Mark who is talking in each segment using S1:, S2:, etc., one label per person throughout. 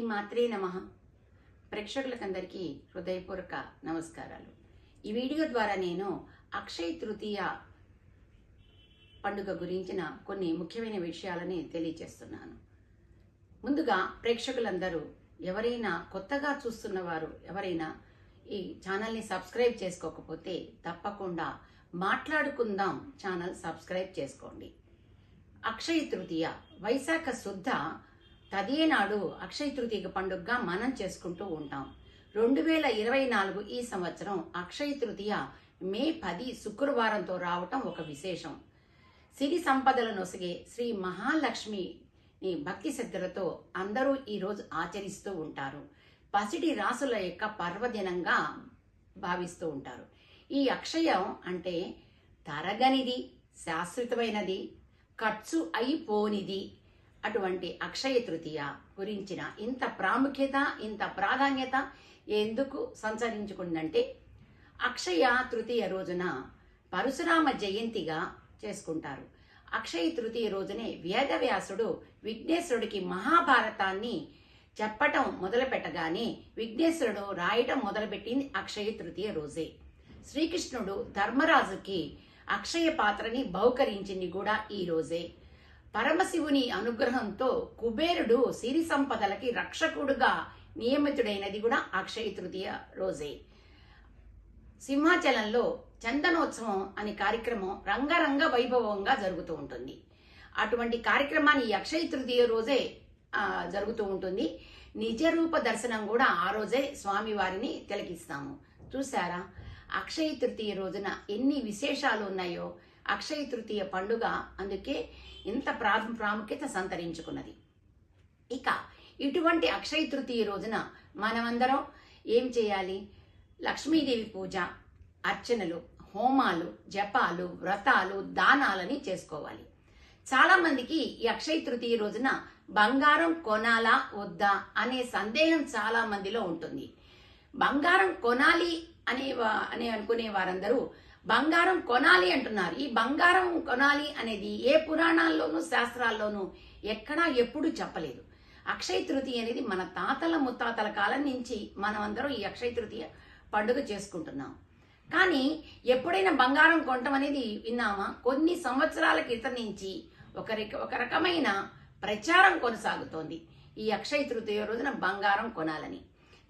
S1: శ్రీమాత్రే నమ. ప్రేక్షకులకందరికీ హృదయపూర్వక నమస్కారాలు. ఈ వీడియో ద్వారా నేను అక్షయ తృతీయ పండుగ గురించిన కొన్ని ముఖ్యమైన విషయాలని తెలియజేస్తున్నాను. ముందుగా ప్రేక్షకులందరూ ఎవరైనా కొత్తగా చూస్తున్న వారు ఎవరైనా ఈ ఛానల్ని సబ్స్క్రైబ్ చేసుకోకపోతే తప్పకుండా మాట్లాడుకుందాం ఛానల్ సబ్స్క్రైబ్ చేసుకోండి. అక్షయ తృతీయ వైశాఖ శుద్ధ తదే నాడు అక్షయ తృతీయ పండుగగా మనం చేసుకుంటూ ఉంటాం. రెండు వేల ఇరవై నాలుగు ఈ సంవత్సరం అక్షయ తృతీయ మే పది శుక్రవారంతో రావటం ఒక విశేషం. సిరి సంపదలు నొసగే శ్రీ మహాలక్ష్మిని భక్తి శ్రద్ధలతో అందరూ ఈరోజు ఆచరిస్తూ ఉంటారు. పసిడి రాసుల యొక్క పర్వదినంగా భావిస్తూ ఉంటారు. ఈ అక్షయం అంటే తరగనిది శాశ్వతమైనది ఖర్చు అయిపోనిది అటువంటి అక్షయ తృతీయ గురించిన ఇంత ప్రాముఖ్యత ఇంత ప్రాధాన్యత ఎందుకు సంచరించుకుందంటే అక్షయ తృతీయ రోజున పరశురామ జయంతిగా చేసుకుంటారు. అక్షయ తృతీయ రోజునే వేదవ్యాసుడు విఘ్నేశ్వరుడికి మహాభారతాన్ని చెప్పటం మొదలుపెట్టగానే విఘ్నేశ్వరుడు రాయటం మొదలుపెట్టింది అక్షయ తృతీయ రోజే. శ్రీకృష్ణుడు ధర్మరాజుకి అక్షయ పాత్రని బహుకరించింది కూడా ఈ రోజే. పరమశివుని అనుగ్రహంతో కుబేరుడు సిరి సంపదలకి రక్షకుడుగా నియమితుడైనది కూడా అక్షయ తృతీయ రోజే. సింహాచలంలో చందనోత్సవం అనే కార్యక్రమం రంగరంగ వైభవంగా జరుగుతూ ఉంటుంది. అటువంటి కార్యక్రమాన్ని అక్షయ తృతీయ రోజే జరుగుతూ ఉంటుంది. నిజ రూప దర్శనం కూడా ఆ రోజే స్వామి వారిని తిలకిస్తాము. చూసారా అక్షయ తృతీయ రోజున ఎన్ని విశేషాలు ఉన్నాయో అక్షయ తృతీయ పండుగ అందుకే ఇంత ప్రా ప్రాముఖ్యత సంతరించుకున్నది. ఇక ఇటువంటి అక్షయ తృతీయ రోజున మనమందరం ఏం చేయాలి? లక్ష్మీదేవి పూజ అర్చనలు హోమాలు జపాలు వ్రతాలు దానాలని చేసుకోవాలి. చాలా మందికి ఈ అక్షయ తృతీయ రోజున బంగారం కొనాలా వద్దా అనే సందేహం చాలా మందిలో ఉంటుంది. బంగారం కొనాలి అనే అనే అని అనుకునే వారందరూ బంగారం కొనాలి అంటున్నారు. ఈ బంగారం కొనాలి అనేది ఏ పురాణాల్లోనూ శాస్త్రాల్లోనూ ఎక్కడా ఎప్పుడూ చెప్పలేదు. అక్షయ తృతీయ అనేది మన తాతల ముత్తాతల కాలం నుంచి మనమందరం ఈ అక్షయ తృతీయ పండుగ చేసుకుంటున్నాం. కానీ ఎప్పుడైనా బంగారం కొనటం అనేది విన్నామా? కొన్ని సంవత్సరాల క్రితం నుంచి ఒక ఒక రకమైన ప్రచారం కొనసాగుతోంది. ఈ అక్షయ తృతీయ రోజున బంగారం కొనాలని.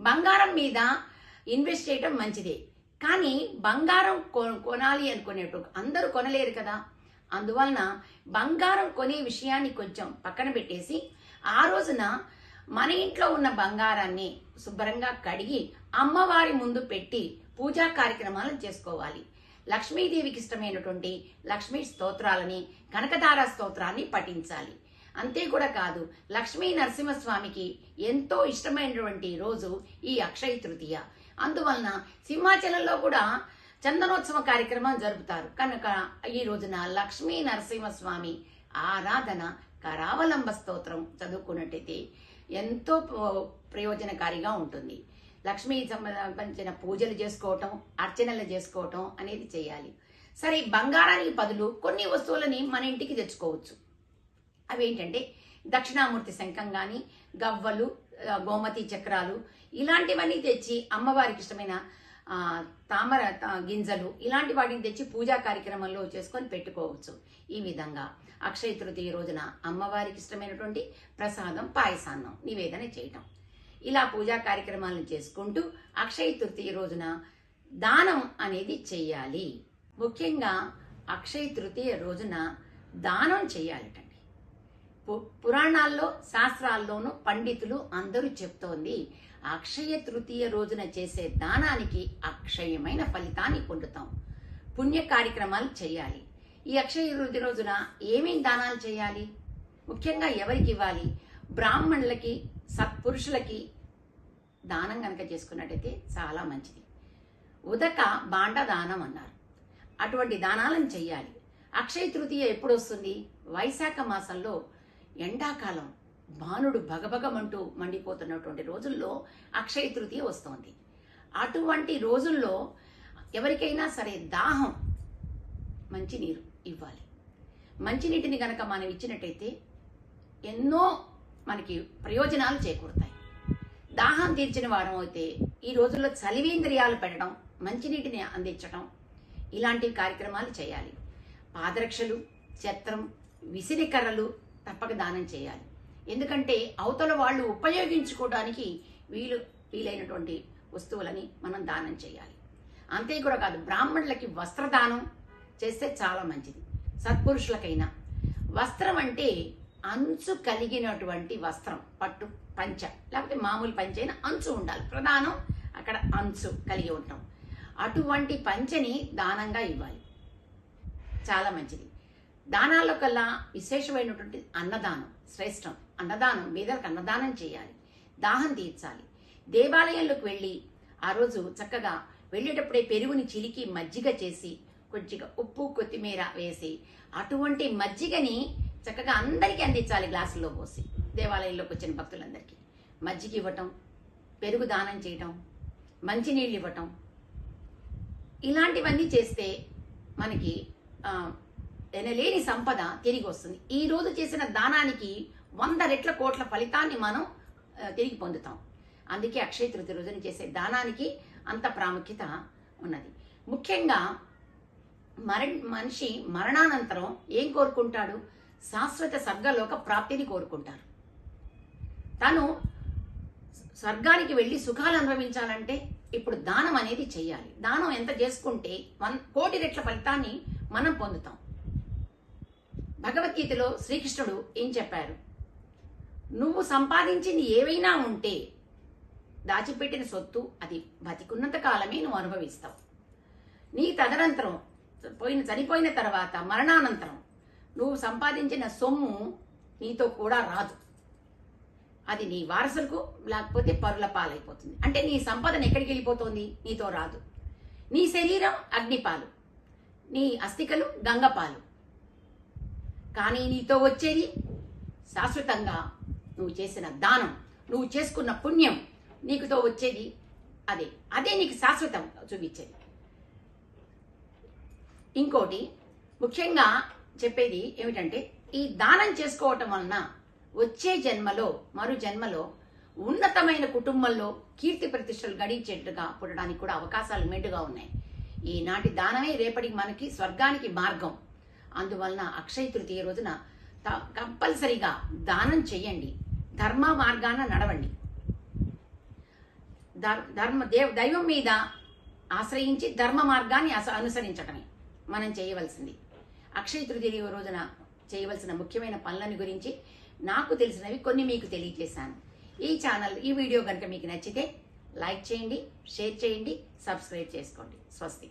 S1: బంగారం మీద ఇన్వెస్ట్ చేయటం మంచిదే. కానీ బంగారం కొ- కొనాలి అనుకునేటప్పుడు అందరూ కొనలేరు కదా. అందువలన బంగారం కొనే విషయాన్ని కొంచెం పక్కన పెట్టేసి ఆ రోజున మన ఇంట్లో ఉన్న బంగారాన్ని శుభ్రంగా కడిగి అమ్మవారి ముందు పెట్టి పూజా కార్యక్రమాలను చేసుకోవాలి. లక్ష్మీదేవికి ఇష్టమైనటువంటి లక్ష్మీ స్తోత్రాలని కనకదార స్తోత్రాన్ని పఠించాలి. అంతే కూడా కాదు లక్ష్మీ నరసింహస్వామికి ఎంతో ఇష్టమైనటువంటి రోజు ఈ అక్షయ తృతీయ. అందువలన సింహాచలంలో కూడా చందనోత్సవ కార్యక్రమం జరుపుతారు. కనుక ఈ రోజున లక్ష్మీ నరసింహస్వామి ఆరాధన కరావలంబ స్తోత్రం చదువుకున్నట్టయితే ఎంతో ప్ర- ప్రయోజనకారిగా ఉంటుంది. లక్ష్మీ సంబంధించిన పూజలు చేసుకోవటం అర్చనలు చేసుకోవటం అనేది చేయాలి. సరే బంగారానికి బదులు కొన్ని వస్తువులని మన ఇంటికి తెచ్చుకోవచ్చు. అవేంటంటే దక్షిణామూర్తి శంఖం కానీ గవ్వలు గోమతి చక్రాలు ఇలాంటివన్నీ తెచ్చి అమ్మవారికి ఇష్టమైన తామర గింజలు ఇలాంటి వాటిని తెచ్చి పూజా కార్యక్రమంలో చేసుకొని పెట్టుకోవచ్చు. ఈ విధంగా అక్షయ తృతీయ రోజున అమ్మవారికి ఇష్టమైనటువంటి ప్రసాదం పాయసాన్నం నివేదన చేయటం. ఇలా పూజా కార్యక్రమాలను చేసుకుంటూ అక్షయ తృతీయ రోజున దానం అనేది చెయ్యాలి. ముఖ్యంగా అక్షయ తృతీయ రోజున దానం చేయాలటండి పు- పురాణాల్లో శాస్త్రాల్లోనూ పండితులు అందరూ చెప్తోంది అక్షయ తృతీయ రోజున చేసే దానానికి అక్షయమైన ఫలితాన్ని పొందుతాం. పుణ్య కార్యక్రమాలు చేయాలి. ఈ అక్షయ తృతి రోజున ఏమేం దానాలు చేయాలి? ముఖ్యంగా ఎవరికి ఇవ్వాలి? బ్రాహ్మణులకి సత్పురుషులకి దానం కనుక చేసుకున్నట్టయితే చాలా మంచిది. ఉదక బాండ దానం అన్నారు. అటువంటి దానాలను చెయ్యాలి అక్షయ తృతీయ ఎప్పుడు వస్తుంది? వైశాఖ మాసంలో ఎండాకాలం. బాణుడు భగభగమంటూ మండిపోతున్నటువంటి రోజుల్లో అక్షయ తృతీయ వస్తోంది. అటువంటి రోజుల్లో ఎవరికైనా సరే దాహం మంచినీరు ఇవ్వాలి. మంచినీటిని గనక మనం ఇచ్చినట్టయితే ఎన్నో మనకి ప్రయోజనాలు చేకూరుతాయి. దాహం తీర్చిన వారం అయితే ఈ రోజుల్లో చలివేంద్రియాలు పెట్టడం మంచినీటిని అందించడం ఇలాంటి కార్యక్రమాలు చేయాలి. పాదరక్షలు చత్రం విసిరికర్రలు తప్పక దానం చేయాలి. ఎందుకంటే అవతల వాళ్ళు ఉపయోగించుకోవడానికి వీలు వీలైనటువంటి వస్తువులని మనం దానం చేయాలి. అంతే కూడా కాదు బ్రాహ్మణులకి వస్త్రదానం చేస్తే చాలా మంచిది. సత్పురుషులకైనా. వస్త్రం అంటే అంచు కలిగినటువంటి వస్త్రం పట్టు పంచ. లేకపోతే మామూలు పంచ అయినా అంచు ఉండాలి. ప్రధానం అక్కడ అంచు కలిగి ఉంటాం. అటువంటి పంచని దానంగా ఇవ్వాలి. చాలా మంచిది. దానాల్లో కల్లా విశేషమైనటువంటి అన్నదానం శ్రేష్టం. అన్నదానం బీదలకు అన్నదానం చేయాలి. దాహం తీర్చాలి. దేవాలయంలోకి వెళ్ళి ఆ రోజు చక్కగా వెళ్ళేటప్పుడే పెరుగుని చిలికి మజ్జిగ చేసి కొద్దిగా ఉప్పు కొత్తిమీర వేసి అటువంటి మజ్జిగని చక్కగా అందరికీ అందించాలి గ్లాసుల్లో పోసి దేవాలయంలోకి వచ్చిన భక్తులందరికీ. మజ్జిగ ఇవ్వటం పెరుగు దానం చేయటం మంచినీళ్ళు ఇవ్వటం ఇలాంటివన్నీ చేస్తే మనకి ఎనలేని సంపద తిరిగి వస్తుంది. ఈ రోజు చేసిన దానానికి వంద రెట్ల కోట్ల ఫలితాన్ని మనం తిరిగి పొందుతాం. అందుకే అక్షయ తృతీయ రోజున చేసే దానానికి అంత ప్రాముఖ్యత ఉన్నది. ముఖ్యంగా మర మనిషి మరణానంతరం ఏం కోరుకుంటాడు? శాశ్వత స్వర్గలోక ప్రాప్తిని కోరుకుంటారు. తను స్వర్గానికి వెళ్ళి సుఖాలు అనుభవించాలంటే ఇప్పుడు దానం అనేది చేయాలి దానం ఎంత చేసుకుంటే వన్ కోటి రెట్ల ఫలితాన్ని మనం పొందుతాం. భగవద్గీతలో శ్రీకృష్ణుడు ఏం చెప్పారు? నువ్వు సంపాదించింది ఏవైనా ఉంటే దాచిపెట్టిన సొత్తు అది బతికున్నంత కాలమే నువ్వు అనుభవిస్తావు. నీ తదనంతరం పోయిన చనిపోయిన తర్వాత మరణానంతరం నువ్వు సంపాదించిన సొమ్ము నీతో కూడా రాదు. అది నీ వారసులకు లేకపోతే పరుల పాలైపోతుంది. అంటే నీ సంపదన ఎక్కడికి వెళ్ళిపోతుంది? నీతో రాదు. నీ శరీరం అగ్నిపాలు నీ అస్థికలు గంగపాలు. కానీ నీతో వచ్చేది శాశ్వతంగా నువ్వు చేసిన దానం నువ్వు చేసుకున్న పుణ్యం నీకుతో వచ్చేది అదే. అదే నీకు శాశ్వతం చూపించేది. ఇంకోటి ముఖ్యంగా చెప్పేది ఏమిటంటే ఈ దానం చేసుకోవటం వలన వచ్చే జన్మలో మరు జన్మలో ఉన్నతమైన కుటుంబంలో కీర్తి ప్రతిష్టలు గడించేట్టుగా పుట్టడానికి కూడా అవకాశాలు మెండుగా ఉన్నాయి. ఈనాటి దానమే రేపటికి మనకి స్వర్గానికి మార్గం. అందువలన అక్షయ తృతీయ రోజున త- కంపల్సరిగా దానం చేయండి. ధర్మ మార్గాన నడవండి. ధర్- ధర్మ దేవ్ దైవం మీద ఆశ్రయించి ధర్మ మార్గాన్ని అస- అనుసరించటమే మనం చేయవలసింది. అక్షయ తృతీయ రోజున చేయవలసిన ముఖ్యమైన పనులని గురించి నాకు తెలిసినవి కొన్ని మీకు తెలియజేశాను. ఈ ఛానల్ ఈ వీడియో కనుక మీకు నచ్చితే లైక్ చేయండి షేర్ చేయండి సబ్స్క్రైబ్ చేసుకోండి. స్వస్తి.